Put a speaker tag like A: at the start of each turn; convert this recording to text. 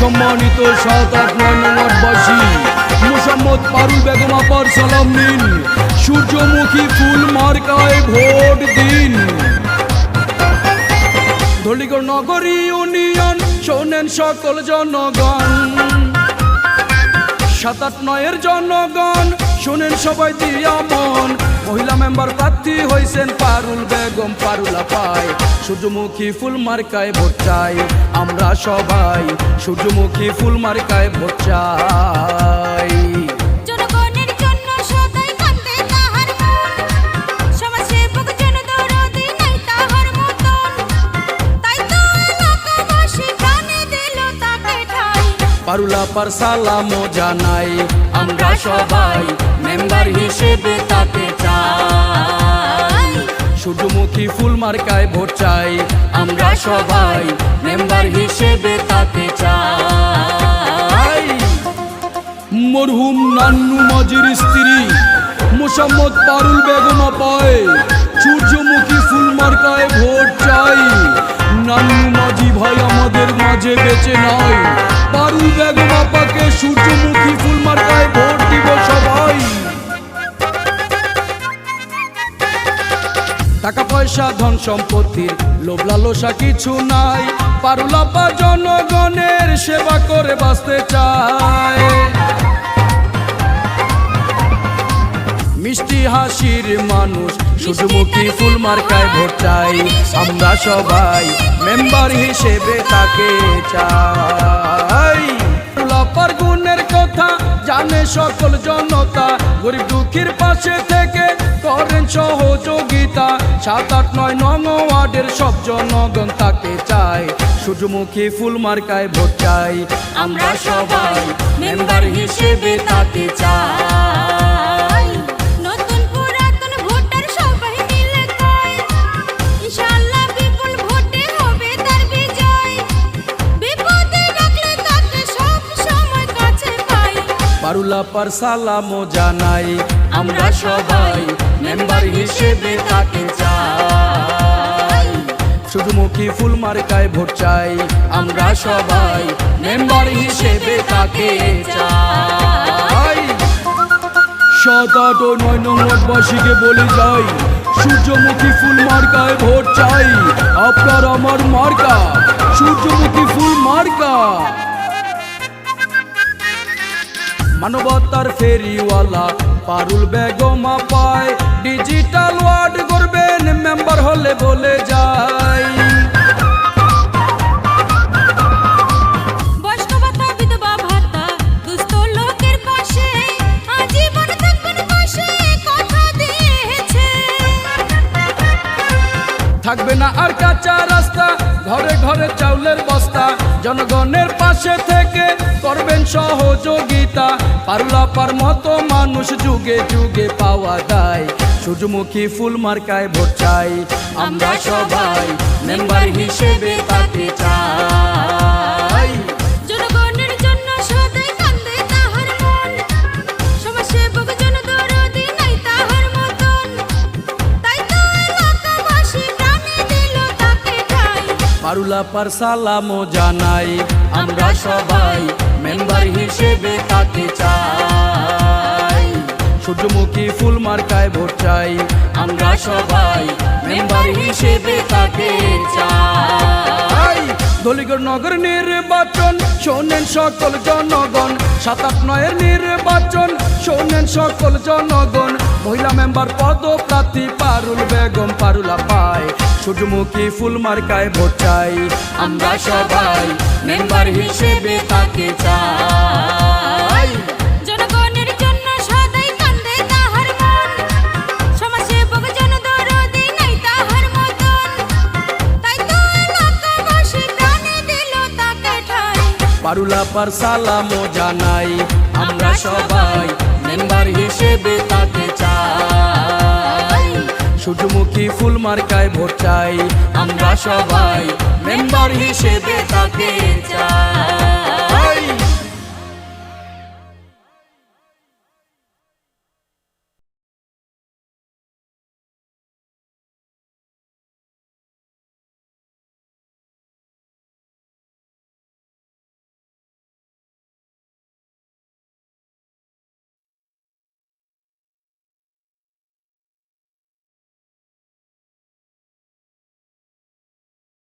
A: সম্মানিত সাত আট নয় নম্বরবাসী মোসাম্মদ পারুল বেগম আপার সালাম নিন। সূর্যমুখী ফুল মার্কায় ভোট দিন। ধলিগড় নগরী ইউনিয়ন, শোনেন সকল জনগণ। সাত আট নয়ের জনগণ, শুনেন সবাই দিয়া মন মহিলা মেম্বার প্রার্থী হয়েছেন পারুল বেগম, পারুলা পায় সূর্যমুখী ফুল মার্কায় ভোট চাই আমরা সবাই। সূর্যমুখী ফুল মার্কায় ভোট চাই। পারুলা পার সালাম জানাই, আমরা সবাই মেম্বার হিসেবে তাকে চাই। সূর্যমুখী ফুল মার্কায় ভোট চাই, আমরা সবাই মেম্বার হিসেবে তাকে চাই। মরহুম নান্নু মাঝির স্ত্রী, মোসাম্মদ পারুল বেগম পায় সূর্যমুখী ফুল মার্কায় ভোট চাই। নান্নু মাঝি ভাই আমাদের মাঝে বেঁচে নাই সূর্যমুখী ফুল মার্কায় ভোট দিব সবাই। টাকা পয়সা, ধন সম্পত্তির লোভ লালসা কিছু নাই। পারুলাপা জনগণের সেবা করে বাঁচতে চায়। মিষ্টি হাসির মানুষ সূর্যমুখী ফুল মার্কায় ভোট চাই। আমরা সবাই মেম্বার হিসেবে তাকে চাই। লাপার গুণের কথা জানে সকল জনতা। গরিব দুঃখীর পাশে থেকে করেন সহযোগিতা। সাত আট নয় নং ওয়ার্ডের সব জনগণ তাকে চায় সূর্যমুখী ফুল মার্কায় ভোট চাই। আমরা সবাই মেম্বার হিসেবে তাকে চাই। পারুলা পার সালাম জানাই আমরা সবাই মেম্বার হিসেবে তাকে চাই। সূর্যমুখী ফুল মার্কায় ভোট চাই আমরা সবাই মেম্বার হিসেবে তাকে চাই। সাত নয় নম্বরবাসীকে বলে যাই সূর্যমুখী ফুল মার্কায় ভোট চাই। আপনার আমার মার্কা সূর্যমুখী ফুল মার্কা। মানবতার ফেরিওয়ালা পারুল বেগমা পায় ডিজিটাল ওয়ার্ড করবেন মেম্বার হলে বলে
B: দিয়েছে।
A: থাকবে না আর কাঁচা রাস্তা ঘরে ঘরে চাউলের বস্তা জনগণের পাশে থেকে করবেন সহযোগিতা। পার মতো মানুষ যুগে যুগে পাওয়া যায়। সূর্যমুখী ফুল মার্কায় ভোট চাই। আমরা সবাই মেম্বার হিসেবে তাকে চাই। পারুলা পার সালাম জানাই। আমরা সবাই মেম্বার হিসেবে তাকে চাই। সূর্যমুখী ফুল মার্কায় ভোট চাই। আমরা সবাই মেম্বার হিসেবে তাকে চাই। দলিগড় নগর নির্বাচন, শোনেন সকল জনগণ। সাত আট নয়ের নির্বাচন, শোনেন সকল জনগণ। মহিলা মেম্বার পদপ্রার্থী পারুল বেগম পারুলা পায়। সূর্যমুখী ফুল মার্কায় ভোট চাই। আমরা সবাই মেম্বার হিসেবে তাকে চাই। পারুলা পার সালাম জানাই। আমরা সবাই সূর্যমুখী ফুল মার্কায় ভোট চাই। আমরা সবাই মেম্বার হিসেবে তাকে চাই।